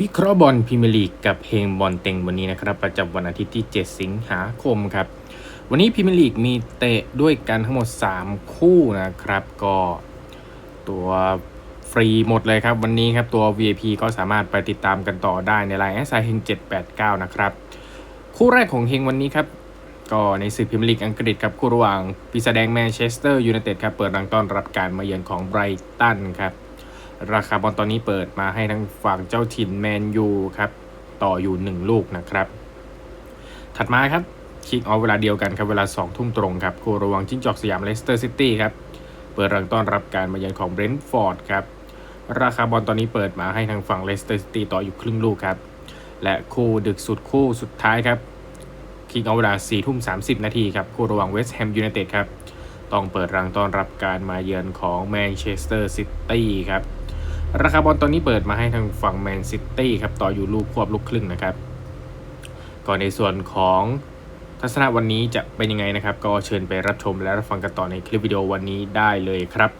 วิเคราะห์บอลพรีเมียร์ลีกกับเพลงบอลเต็งวันนี้นะครับ ประจำวันอาทิตย์ที่ 7 สิงหาคมครับ วันนี้พรีเมียร์ลีกมีเตะด้วยกันทั้งหมด 3 คู่นะครับ ก็ตัวฟรีหมดเลยครับวันนี้ครับ ตัว VIP ก็สามารถไปติดตามกันต่อได้ในไลน์แอสไซเฮง789 นะครับ คู่แรกของเฮงวันนี้ครับ ก็ในศึกพรีเมียร์ลีกอังกฤษครับ คู่ระหว่างปีศาจแดงแมนเชสเตอร์ยูไนเต็ดครับเปิดรังต้อนรับการมาเยือนของไบรตันครับ ราคาบอลตอนนี้เปิดมาให้ทั้งฝั่งเจ้าถิ่นแมนยูครับ ต่ออยู่ 1 ลูกนะครับ ถัดมาครับคิกออฟเวลาเดียวกันครับ เวลา 2 ทุ่มตรงครับคู่ระว่างจิ้งจอกสยามเลสเตอร์ซิตี้ครับ เปิดรังต้อนรับการมาเยือนของเบรนท์ฟอร์ดครับ ราคาบอลตอนนี้เปิดมาให้ทางฝั่งเลสเตอร์ซิตี้ต่ออยู่ครึ่งลูกครับ และคู่ดึกสุดคู่สุดท้ายครับคิกออฟเวลา4ทุ่ม30 นาทีครับคู่ระหว่างเวสต์แฮมยูไนเต็ดครับ ต้องเปิดรังต้อนรับการมาเยือนของแมนเชสเตอร์ซิตี้ครับ ราคาบอลตอนนี้เปิดมาให้ทางฝั่งแมนซิตี้ครับต่ออยู่ลูกควบลูกครึ่งนะครับ ก่อนในส่วนของทัศนะวันนี้จะเป็นยังไงนะครับ ก็เชิญไปรับชมและรับฟังกันต่อในคลิปวิดีโอวันนี้ได้เลยครับ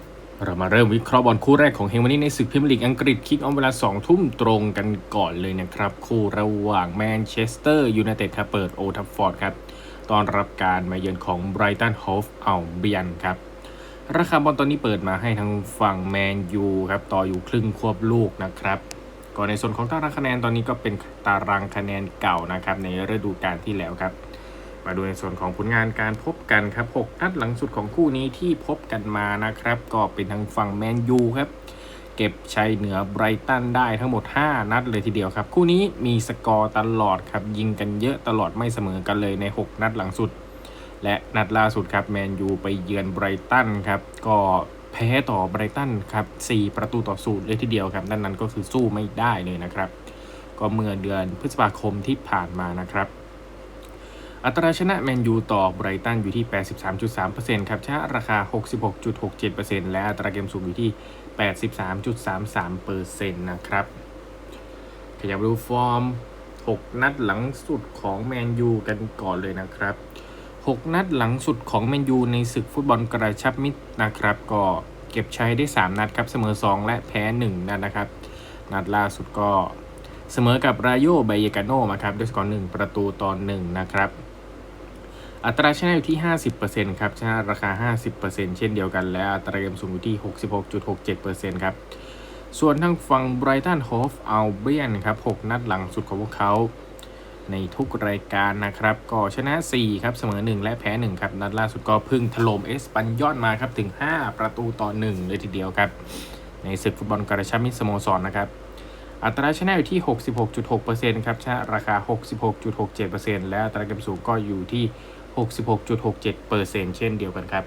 เรามาเริ่มวิเคราะห์บอลคู่แรกของเฮงวันนี้ในศึกพรีเมียร์ลีกอังกฤษคิกออฟเวลา2ทุ่มตรงกันก่อนเลยนะครับ คู่ระหว่างแมนเชสเตอร์ยูไนเต็ดครับเปิดโอทัฟฟอร์ดครับต้อนรับการมาเยือนของไบรตันโฮฟเอัลเบียนครับ ราคาบอลตอนนี้เปิดมาให้ทางฝั่งแมนยูครับต่ออยู่ครึ่งควบลูกนะครับก่อนในส่วนของตารางคะแนนตอนนี้ก็เป็นตารางคะแนนเก่านะครับในฤดูกาลที่แล้วครับ มาดูในส่วนของผลงานการพบกันครับ6นัดหลังสุดของคู่นี้ที่พบกันมานะครับ ก็เป็นทางฝั่งแมนยูครับเก็บชัยเหนือไบรตันได้ทั้งหมด 5 นัดเลยทีเดียวครับ คู่นี้มีสกอร์ตลอดครับยิงกันเยอะตลอดไม่เสมอกันเลยใน 6 นัดหลังสุด และนัดล่าสุดครับแมนยูไปเยือนไบรตันครับก็แพ้ต่อไบรตันครับ4ประตูต่อศูนย์เลยทีเดียวครับนั่นนั้นก็คือสู้ไม่ได้เลยนะครับ ก็เมื่อเดือนพฤษภาคมที่ผ่านมานะครับ อัตราชนะแมนยูต่อไบรตันอยู่ที่ 83.3%ครับชนะราคา 66.67%และอัตราเกมสูงอยู่ที่ 83.33%นะครับขยับดูฟอร์ม 6 นัดหลังสุดของแมนยูกันก่อนเลยนะครับ 6 นัดหลังสุดของแมนยูในศึกฟุตบอลกระชับมิตรนะครับ ก็เก็บชัยได้ 3 นัดครับเสมอ 2 และแพ้ 1 นัดนะครับ นัดล่าสุดก็เสมอกับรายโยไบเยกาโนมาครับด้วยสกอร์1ประตูต่อ1นะครับ อัตราชนะอยู่ที่ 50%ครับชนะราคา 50%เช่นเดียวกันและอัตราเกมสูงอยู่ที่ 66.67%ครับส่วนทางฝั่งไบรตันโฮฟอัลเบียนครับ 6 นัดหลังสุดของพวกเขา ในทุกรายการนะครับ ก็ชนะ 4 ครับ เสมอ 1 และแพ้ 1 ครับ นัดล่าสุดก็พึ่งถล่มเอสปันยอนมาครับ ถึง 5 ประตูต่อ 1 เลยทีเดียวครับ ในศึกฟุตบอลกระชับมิตรสโมสรนะครับ อัตราชนะอยู่ที่ 66.6%ครับชนะราคา 66.67%และอัตราเกมสูงก็อยู่ที่ 66.67%เช่นเดียวกันครับ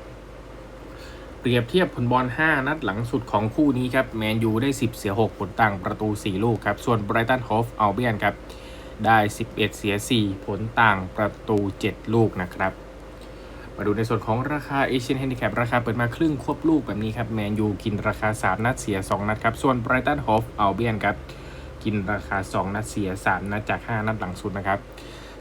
เปรียบเทียบผลบอล 5 นัดหลังสุดของคู่นี้ครับ แมนยูได้ 10 เสีย 6 ผลต่างประตู 4 ลูกครับ ส่วนไบรตันโฮฟอัลเบียนครับ ได้ 11 เสีย 4 ผลต่างประตู 7 ลูกนะครับ มาดูในส่วนของราคาเอเชียนแฮนดิแคปราคาเปิดมาครึ่งควบลูกแบบนี้ครับแมนยูกินราคา 3 นัดเสีย 2 นัดครับ ส่วนไบรตันโฮฟอัลเบียนครับ กินราคา 2 นัดเสีย 3 นัดจาก 5 นัดหลังสุดนะครับ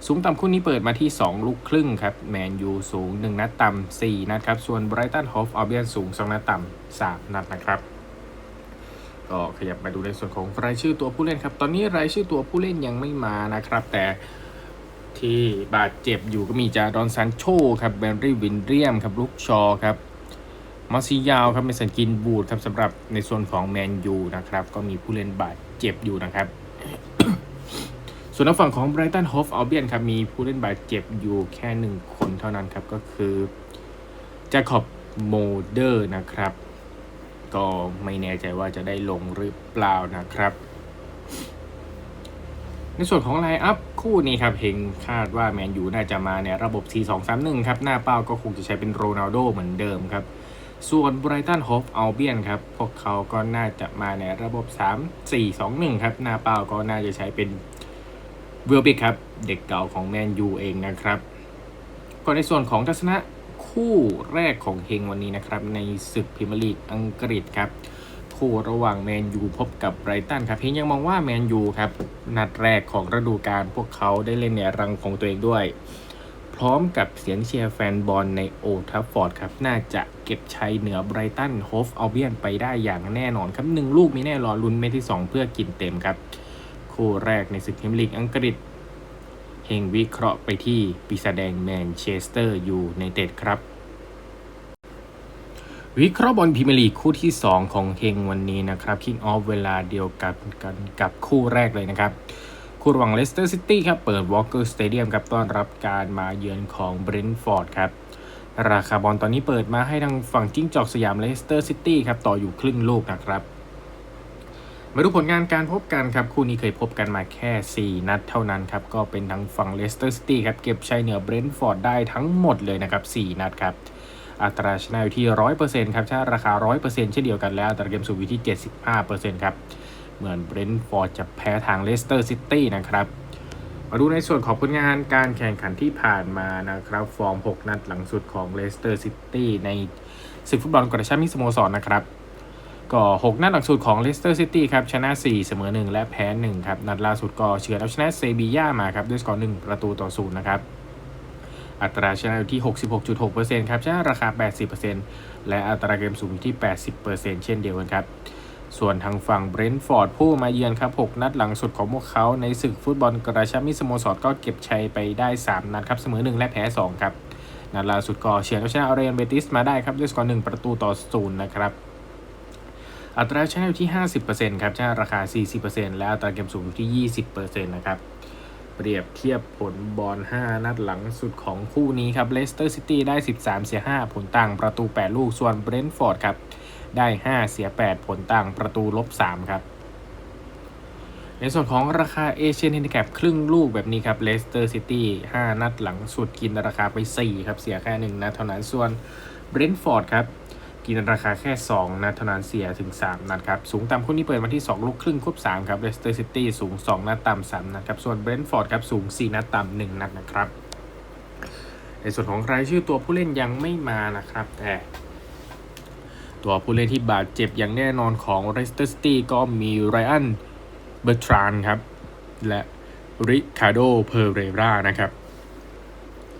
สูงต่ำคู่นี้เปิดมาที่ 2 ลูกครึ่งครับ แมนยูสูง 1 นัดต่ำ4นัดครับ ส่วนไบรตันโฮฟอัลเบียนสูง 2 นัดต่ำ3นัดนะครับ ก็ขยับมาดูในส่วนของรายชื่อตัวผู้เล่นครับ ตอนนี้รายชื่อตัวผู้เล่นยังไม่มานะครับ แต่ที่บาดเจ็บอยู่ก็มีจาดอนซานโชครับแบนรี่วินเรียมครับลูกชอครับมาซิยาวครับเมสันกินบูดครับสำหรับในส่วนของแมนยูนะครับ ก็มีผู้เล่นบาดเจ็บอยู่นะครับ ส่วนทางฝั่งของไบรตันโฮฟอัลเบียนครับมีผู้เล่นบาดเจ็บอยู่แค่หนึ่งคนเท่านั้นครับก็คือแจคอบโมเดอร์นะครับ ก็ไม่แน่ใจว่าจะได้ลงหรือเปล่านะครับ ในส่วนของไลน์อัพคู่นี้ครับเฮงคาดว่าแมนยูน่าจะมาในระบบ 4-2-3-1 ครับ หน้าเป้าก็คงจะใช้เป็นโรนัลโดเหมือนเดิมครับ ส่วนไบรตันโฮฟอัลเบียนครับ พวกเขาก็น่าจะมาในระบบ 3-4-2-1 ครับ หน้าเป้าก็น่าจะใช้เป็นเวลบิกครับ เด็กเก่าของแมนยูเองนะครับก็ในส่วนของทัศนะ คู่แรกของเฮงวันนี้นะครับ ในศึกพรีเมียร์ลีกอังกฤษครับ คู่ระหว่างแมนยูพบกับไบรตันครับเพียงยังมองว่าแมนยูครับ นัดแรกของฤดูกาลพวกเขาได้เล่นในรังของตัวเองด้วย พร้อมกับเสียงเชียร์แฟนบอลในโอทัฟฟอร์ดครับ น่าจะเก็บชัยเหนือไบรตันโฮฟเอัลเบียนไปได้อย่างแน่นอนครับหนึ่งลูกมีแน่รอลุ้นเม็ดที่ 2 เพื่อกินเต็มครับคคู่แรกในศึกพรีเมียร์ลีกอังกฤษ เฮงวิเคราะห์ไปที่ปีศาจแดงแมนเชสเตอร์ยูไนเต็ดครับ วิเคราะห์บอลพรีเมียร์ลีกคู่ที่ 2 ของเฮงวันนี้นะครับคิงออฟเวลาเดียวกันกันกับคู่แรกเลยนะครับ คู่ระหว่างเลสเตอร์ซิตี้ครับเปิดวอลเกอร์สเตเดียมครับต้อนรับการมาเยือนของเบรนท์ฟอร์ดครับราคาบอลตอนนี้เปิดมาให้ทางฝั่งจิ้งจอกสยามเลสเตอร์ซิตี้ครับต่ออยู่ครึ่งลูกนะครับ มาดูผลงานการพบกันครับ คู่นี้เคยพบกันมาแค่ 4 นัดเท่านั้นครับ ก็เป็นทางฝั่งเลสเตอร์ซิตี้ครับเก็บชัยเหนือเบรนท์ฟอร์ดได้ทั้งหมดเลยนะครับ 4 นัดครับ อัตราชนะอยู่ที่ 100%ครับชนะราคา 100%เช่นเดียวกันแล้ว อัตราเกมสูงอยู่ที่ 75%ครับ เหมือนเบรนท์ฟอร์ดจะแพ้ทางเลสเตอร์ซิตี้นะครับมาดูในส่วนของผลงานการแข่งขันที่ผ่านมานะครับ ฟอร์ม 6 นัดหลังสุดของเลสเตอร์ซิตี้ในศึกฟุตบอลกระชับมิสโมสรนะครับ ก็ 6 นัดหลังสุดของเลสเตอร์ซิตี้ครับชนะ 4 เสมอ 1 และแพ้ 1 ครับ นัดล่าสุดก็เฉือนเอาชนะเซบีย่ามาครับ ด้วยสกอร์ 1 ประตูต่อ 0 นะครับ อัตราชนะอยู่ที่ 66.6%ครับชนะราคา 80%และอัตราเกมสูงอยู่ที่ 80%เช่นเดียวกันครับ ส่วนทางฝั่งเบรนท์ฟอร์ดผู้มาเยือนครับ 6 นัดหลังสุดของพวกเขา ในศึกฟุตบอลกระชับมิสโมสรก็เก็บชัยไปได้ 3 นัดครับเสมอ 1 และแพ้ 2 ครับนัดล่าสุดก็เฉือนเอาชนะอาเรนเบติสมาได้ครับด้วยสกอร์ 1 ประตูต่อ 0 นะครับ อัตราชนะอยู่ที่ 50%ครับชนะราคา 40%และอัตราเกมสูงอยู่ที่ 20%นะครับเปรียบเทียบผลบอล 5 นัดหลังสุดของคู่นี้ครับเลสเตอร์ซิตี้ได้ 13 เสีย 5 ผลต่างประตู 8 ลูก ส่วนเบรนท์ฟอร์ดครับ ได้ 5 เสีย 8 ผลต่างประตูลบ 3 ครับ ในส่วนของราคาเอเชียนเฮนดิแคปครึ่งลูกแบบนี้ครับเลสเตอร์ซิตี้ 5 นัดหลังสุดกินราคาไป 4 ครับ เสียแค่ 1 นัดเท่านั้น ส่วนเบรนท์ฟอร์ดครับ กินราคาแค่ 2 นัดเท่านั้นเสียถึง 3 นัดครับ สูงต่ำคู่นี้เปิดมาที่ 2 ลูกครึ่งควบ3ครับเลสเตอร์ซิตี้สูง 2 นัดต่ำ3นัดครับ ส่วนเบรนท์ฟอร์ดครับสูง 4 นัดต่ำ1นัดนะครับ ในส่วนของรายชื่อตัวผู้เล่นยังไม่มานะครับ แต่ตัวผู้เล่นที่บาดเจ็บอย่างแน่นอนของเลสเตอร์ซิตี้ก็มีไรอันเบอร์ทรานครับ และริคาโดเพอเรรานะครับ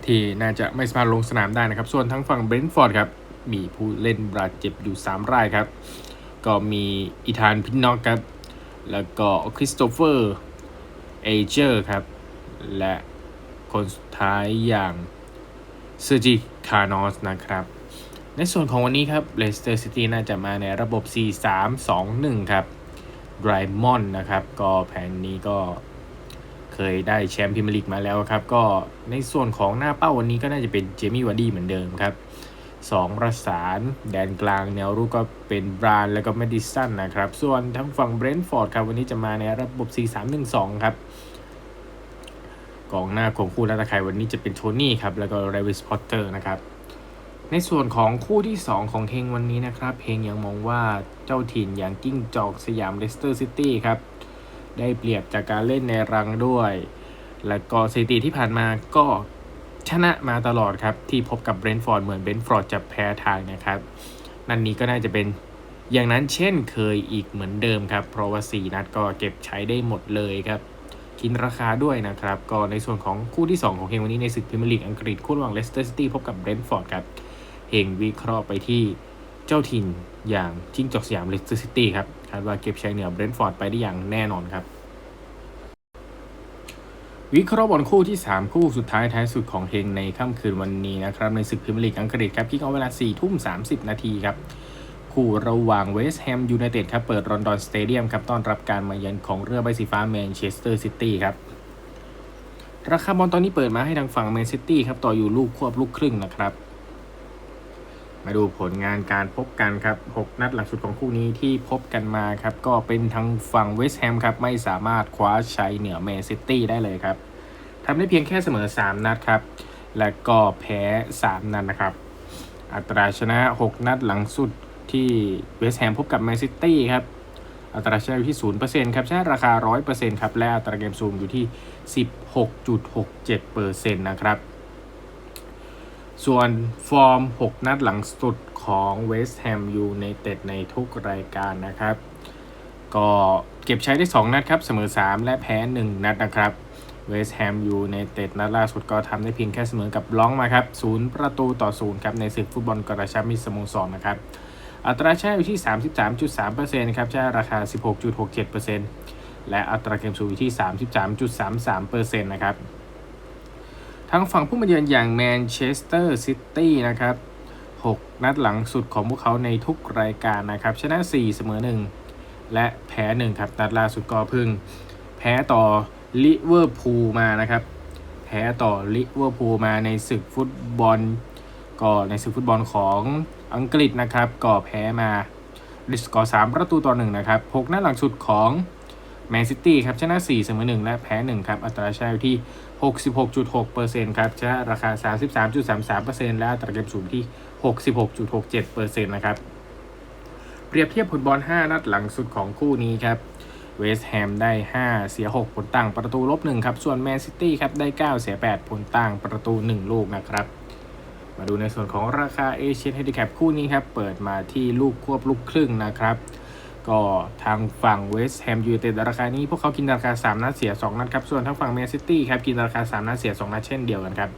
ที่น่าจะไม่สามารถลงสนามได้นะครับ ส่วนทั้งฝั่งเบรนท์ฟอร์ดครับ มีผู้เล่นบาดเจ็บอยู่ 3 รายครับ ก็มีอีธานพินนอกครับ แล้วก็คริสโตเฟอร์เอเจอร์ครับ และคนสุดท้ายอย่างเซอร์จิคานอสนะครับ ในส่วนของวันนี้ครับเลสเตอร์ซิตี้น่าจะมาในระบบ 4-3-2-1 ครับไรมอนนะครับ ก็แผนนี้ก็เคยได้แชมป์พรีเมียร์ลีกมาแล้วครับ ก็ในส่วนของหน้าเป้าวันนี้ก็น่าจะเป็นเจมี่วาร์ดี้เหมือนเดิมครับ สองประสาน แดนกลางแนวรุกก็เป็นบรานแล้วก็แมดิสันนะครับ ส่วนทางฝั่งเบรนท์ฟอร์ดครับ วันนี้จะมาในระบบ 4-3-1-2 ครับกองหน้าของคู่รัตะไควันนี้จะเป็นโทนี่ครับ แล้วก็เรวิสพอตเตอร์นะครับ ในส่วนของคู่ที่ 2 ของเฮงวันนี้นะครับเฮงยังมองว่าเจ้าถิ่นอย่างกิ้งจอกสยามเลสเตอร์ซิตี้ครับ ได้เปรียบจากการเล่นในรังด้วย และก็สถิติที่ผ่านมาก็ ชนะมาตลอดครับ ที่พบกับเบรนท์ฟอร์ดเหมือนเบรนท์ฟอร์ดจะแพ้ทางนะครับ นันนี้ก็น่าจะเป็นอย่างนั้นเช่นเคยอีกเหมือนเดิมครับ เพราะว่า 4 นัดก็เก็บใช้ได้หมดเลยครับ กินราคาด้วยนะครับ ก็ในส่วนของคู่ที่ 2 ของเฮงวันนี้ในศึกพรีเมียร์ลีกอังกฤษคู่ระหว่างเลสเตอร์ซิตี้พบกับเบรนท์ฟอร์ดครับเฮงวิเคราะห์ไปที่เจ้าถิ่นอย่างจิ้งจอกสยามเลสเตอร์ซิตี้ครับคาดว่าเก็บใชัยเหนือเบรนท์ฟอร์ดไปได้อย่างแน่นอนครับ วิเคราะห์บอลคู่ที่ 3 คู่สุดท้ายท้ายสุดของเฮงในค่ำคืนวันนี้นะครับในศึกพรีเมียร์ลีกอังกฤษครับที่เอาเวลา4ทุ่ม 30 นาทีครับคู่ระหว่างเวสต์แฮมยูไนเต็ดครับเปิดรอนดอนสเตเดียมครับต้อนรับการมาเยือนของเรือใบสีฟ้าแมนเชสเตอร์ซิตี้ครับราคาบอลตอนนี้เปิดมาให้ทางฝั่งแมนซิตี้ครับต่ออยู่ลูกควบลูกครึ่งนะครับ มาดูผลงานการพบกันครับ 6 นัดหลังสุดของคู่นี้ที่พบกันมาครับ ก็เป็นทางฝั่งเวสต์แฮมครับ ไม่สามารถคว้าชัยเหนือแมนซิตี้ได้เลยครับทำได้เพียงแค่เสมอ 3 นัดครับ และก็แพ้ 3 นัดนะครับ อัตราชนะ 6 นัดหลังสุดที่เวสต์แฮมพบกับแมนซิตี้ครับ อัตราชนะอยู่ที่ 0%ครับชนะราคา 100%ครับ และอัตราเกมซูมอยู่ที่ 16.67%นะครับ ส่วนฟอร์ม 6 นัดหลังสุดของเวสต์แฮมยูในเต็ดในทุกรายการนะครับ ก็เก็บใช้ได้ 2 นัดครับ เสมอ 3 และแพ้ 1 นัดนะครับเวสต์แฮมยูในเต็ดนัดล่าสุดก็ทำได้เพียงแค่เสมอกับล้องมาครับ0ประตูต่อ0ครับในศึกฟุตบอลกระชับมิตรสโมสรนะครับ อัตราแชนะอยู่ที่ 33.3%ครับแชนะราคา 16.67%อและอัตราเกมสูงอยู่ที่ 33.33%นะครับ ทางฝั่งผู้มาเยือนอย่างแมนเชสเตอร์ซิตี้นะครับ 6 นัดหลังสุดของพวกเขาในทุกรายการนะครับ ชนะ 4 เสมอ 1 และแพ้ 1 ครับ นัดล่าสุดก็พึ่ง แพ้ต่อลิเวอร์พูลมานะครับ แพ้ต่อลิเวอร์พูลมาในศึกฟุตบอล ก็ในศึกฟุตบอลของอังกฤษนะครับ ก็แพ้มาดิสกอร์3ประตูต่อ1นะครับ 6 นัดหลังสุดของแมนซิตี้ครับ ชนะ 4 เสมอ 1 และแพ้ 1 ครับ อัตราชัยที่ 66.6%ครับชนะราคา 33.33%และอัตราเกมสูงที่ 66.67%นะครับ เปรียบเทียบผลบอล 5 นัดหลังสุดของคู่นี้ครับเวสต์แฮมได้ 5 เสีย 6 ผลต่างประตูลบ1ครับ ส่วนแมนซิตี้ครับได้ 9 เสีย 8 ผลต่างประตู 1 ลูกนะครับ มาดูในส่วนของราคาเอเชียนเฮดิแคปคู่นี้ครับ เปิดมาที่ลูกควบลูกครึ่งนะครับ ก็ทางฝั่งเวสต์แฮมยูไนเต็ดราคานี้ พวกเขากินราคา 3 นัดเสีย 2 นัดครับ ส่วนทางฝั่งแมนซิตี้ครับกินราคา 3 นัดเสีย 2 นัดเช่นเดียวกันครับ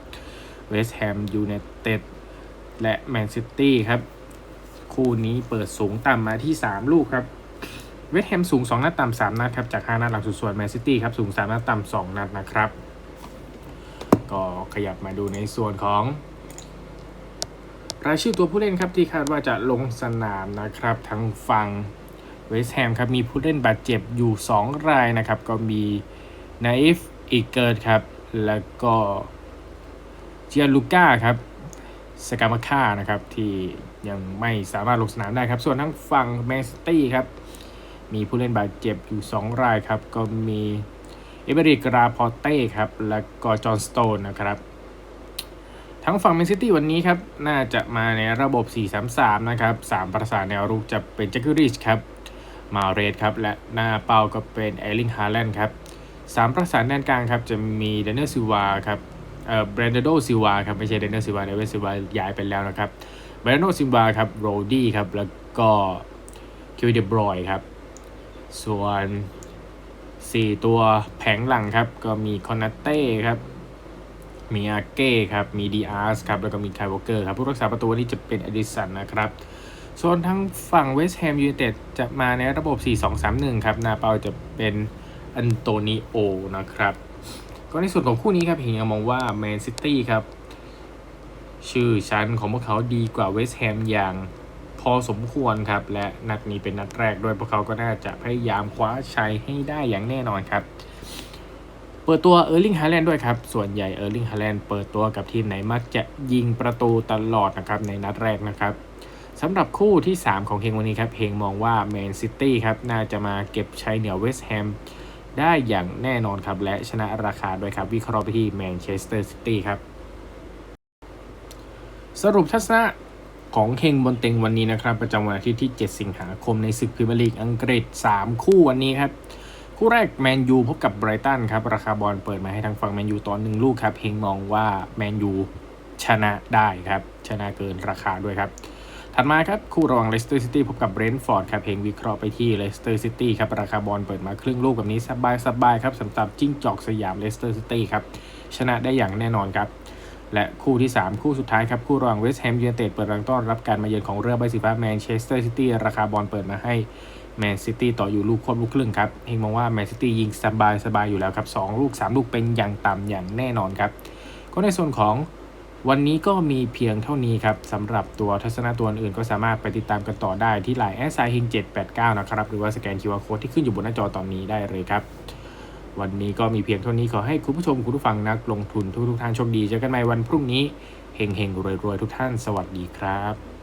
เวสต์แฮมยูไนเต็ดและแมนซิตี้ครับ คู่นี้เปิดสูงต่ำมาที่ 3 ลูกครับเวสต์แฮมสูง 2 นัดต่ำ3นัดครับจาก 5 นัดหลังสุดส่วนแมนซิตี้ครับสูง 3 นัดต่ำ2นัดนะครับ ก็ขยับมาดูในส่วนของรายชื่อตัวผู้เล่นครับที่คาดว่าจะลงสนามนะครับทางฝั่ง เวสต์แฮมครับมีผู้เล่นบาดเจ็บอยู่ 2 รายนะครับ ก็มีนาอิฟอีเกิดครับ แล้วก็เจียลูก้าครับสกามาค่านะครับที่ยังไม่สามารถลงสนามได้ครับ ส่วนทางฝั่งแมนซิตี้ครับ มีผู้เล่นบาดเจ็บอยู่ 2 รายครับ ก็มีเอเบริกราพอเต้ครับ แล้วก็จอห์นสโตนนะครับ ทั้งฝั่งแมนซิตี้วันนี้ครับ น่าจะมาในระบบ 4-3-3 นะครับ 3 ประสานแนวรุกจะเป็นแจ็คกิริชครับ มาเรดครับ และหน้าเป้าก็เป็นเอลิงฮาแลนด์ครับ3ประสานแดนกลางครับ จะมีเดนเนอร์ซิวาครับเอ่อเบรนดโดซิวาครับ ไม่ใช่เดนเนอร์ซิวาเดนเนอร์ซิวาย้ายไปแล้วนะครับเบรนดโดซิวาครับโรดี้ครับ แล้วก็คิวเดบรอยครับ ส่วน 4 ตัวแผงหลังครับ ก็มีคอนาเต้ครับมีอาเก้ครับ มีดีอาร์สครับ แล้วก็มีไคยวอเกอร์ครับ ผู้รักษาประตูนนี้จะเป็นอดิสันนะครับ ส่วนทางฝั่งเวสต์แฮมยูไนเต็ดจะมาในระบบ 4-2-3-1 ครับ นาเปาจะเป็นอันโตนิโอนะครับ ก็ในส่วนของคู่นี้ครับเห็นยังมองว่าแมนซิตี้ครับ ชื่อชั้นของพวกเขาดีกว่าเวสต์แฮมอย่างพอสมควรครับ และนัดนี้เป็นนัดแรกด้วยพวกเขาก็น่าจะพยายามคว้าชัยให้ได้อย่างแน่นอนครับ เปิดตัวเออร์ลิงฮาแลนด์ด้วยครับ ส่วนใหญ่เออร์ลิงฮาแลนด์เปิดตัวกับทีมไหนมักจะยิงประตูตลอดนะครับในนัดแรกนะครับ สำหรับคู่ที่ 3 ของเฮงวันนี้ครับเฮงมองว่าแมนซิตี้ครับน่าจะมาเก็บชัยเหนือเวสต์แฮมได้อย่างแน่นอนครับ และชนะราคาด้วยครับ วิเคราะห์ไปที่แมนเชสเตอร์ซิตี้ครับ สรุปทัศนะของเฮงบนเต็งวันนี้นะครับ ประจำวันอาทิตย์ที่ 7 สิงหาคมในศึกพรีเมียร์ลีกอังกฤษ 3 คู่วันนี้ครับ คู่แรกแมนยูพบกับไบรตันครับ ราคาบอลเปิดมาให้ทางฝั่งแมนยูตอนหนึ่งลูกครับเฮงมองว่าแมนยูชนะได้ครับ ชนะเกินราคาด้วยครับ ถัดมาครับ คู่ระหว่างเลสเตอร์ซิตี้พบกับเบรนท์ฟอร์ดครับเพลงวิเคราะห์ไปที่เลสเตอร์ซิตี้ครับ ราคาบอลเปิดมาครึ่งลูกแบบนี้สบายสบายครับสำหรับจิ้งจอกสยามเลสเตอร์ซิตี้ครับ ชนะได้อย่างแน่นอนครับ และคู่ที่ 3 คู่สุดท้ายครับ คู่ระหว่างเวสต์แฮมยูไนเต็ดเปิดรังต้อนรับการมาเยือนของเรือใบสีฟ้าแมนเชสเตอร์ซิตี้ราคาบอลเปิดมาให้แมนซิตี้ต่ออยู่ลูกควบลูกครึ่งครับเฮงมองว่าแมนซิตี้ยิงสบายสบายอยู่แล้วครับสองลูก 3 ลูกเป็นอย่างต่ำอย่างแน่นอนครับก็ในส่วนของ วันนี้ก็มีเพียงเท่านี้ครับสำหรับตัวทัศนะตัวอื่นก็สามารถไปติดตามกันต่อได้ที่ไลน์แอสไซเฮง789 นะครับ หรือว่าสแกน QR Code ที่ขึ้นอยู่บนหน้าจอตอนนี้ได้เลยครับ วันนี้ก็มีเพียงเท่านี้ขอให้คุณผู้ชมคุณผู้ฟังนักลงทุนทุกทุกท่านโชคดีเจอกันใหม่วันพรุ่งนี้เฮงเฮงๆรวยๆทุกท่านสวัสดีครับ